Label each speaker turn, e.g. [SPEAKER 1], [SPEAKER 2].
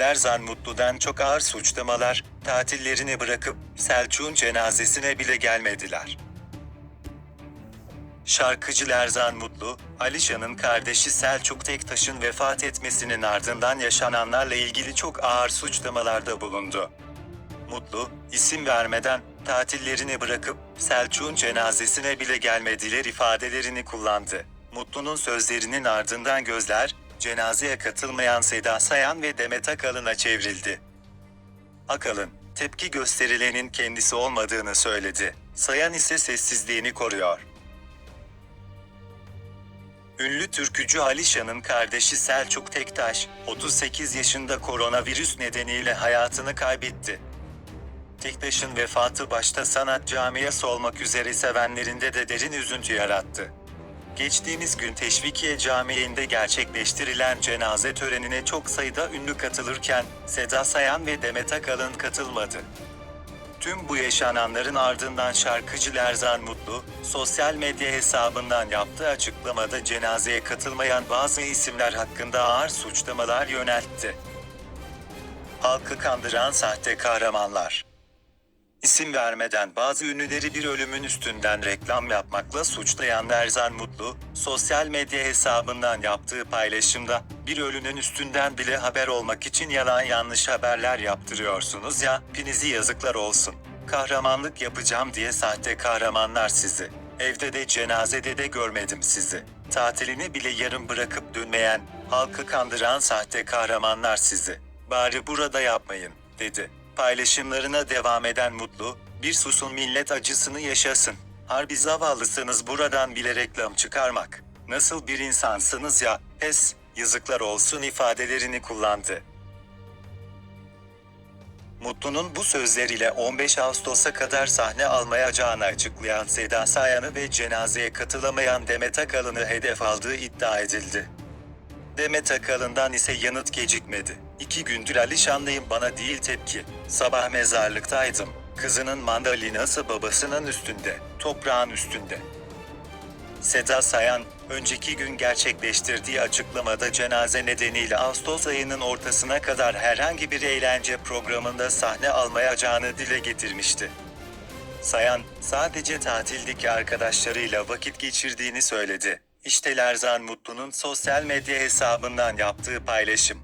[SPEAKER 1] Lerzan Mutlu'dan çok ağır suçlamalar, tatillerini bırakıp Selçuk'un cenazesine bile gelmediler. Şarkıcı Lerzan Mutlu, Alişan'ın kardeşi Selçuk Tektaş'ın vefat etmesinin ardından yaşananlarla ilgili çok ağır suçlamalarda bulundu. Mutlu, isim vermeden tatillerini bırakıp Selçuk'un cenazesine bile gelmediler ifadelerini kullandı. Mutlu'nun sözlerinin ardından gözler, cenazeye katılmayan Seda Sayan ve Demet Akalın'a çevrildi. Akalın, tepki gösterilenin kendisi olmadığını söyledi. Sayan ise sessizliğini koruyor. Ünlü türkücü Alişan'ın kardeşi Selçuk Tektaş, 38 yaşında koronavirüs nedeniyle hayatını kaybetti. Tektaş'ın vefatı başta sanat camiası olmak üzere sevenlerinde de derin üzüntü yarattı. Geçtiğimiz gün Teşvikiye Camii'nde gerçekleştirilen cenaze törenine çok sayıda ünlü katılırken Seda Sayan ve Demet Akalın katılmadı. Tüm bu yaşananların ardından şarkıcı Lerzan Mutlu, sosyal medya hesabından yaptığı açıklamada cenazeye katılmayan bazı isimler hakkında ağır suçlamalar yöneltti. Halkı kandıran sahte kahramanlar. İsim vermeden bazı ünlüleri bir ölümün üstünden reklam yapmakla suçlayan Lerzan Mutlu, sosyal medya hesabından yaptığı paylaşımda bir ölünün üstünden bile haber olmak için yalan yanlış haberler yaptırıyorsunuz ya, pinizi yazıklar olsun. Kahramanlık yapacağım diye sahte kahramanlar sizi. Evde de cenazede de görmedim sizi. Tatilini bile yarım bırakıp dönmeyen, halkı kandıran sahte kahramanlar sizi. Bari burada yapmayın, dedi. Paylaşımlarına devam eden Mutlu, bir susun millet acısını yaşasın. Harbi zavallısınız buradan bile reklam çıkarmak. Nasıl bir insansınız ya, pes, yazıklar olsun ifadelerini kullandı. Mutlu'nun bu sözleriyle 15 Ağustos'a kadar sahne almayacağını açıklayan Seda Sayan'ı ve cenazeye katılamayan Demet Akalın'ı hedef aldığı iddia edildi. Demet Akalın'dan ise yanıt gecikmedi. İki gündür Alişanlıyım bana değil tepki. Sabah mezarlıktaydım. Kızının mandalinası babasının üstünde, toprağın üstünde. Seda Sayan, önceki gün gerçekleştirdiği açıklamada cenaze nedeniyle Ağustos ayının ortasına kadar herhangi bir eğlence programında sahne almayacağını dile getirmişti. Sayan, sadece tatildeki arkadaşlarıyla vakit geçirdiğini söyledi. İşte Lerzan Mutlu'nun sosyal medya hesabından yaptığı paylaşım.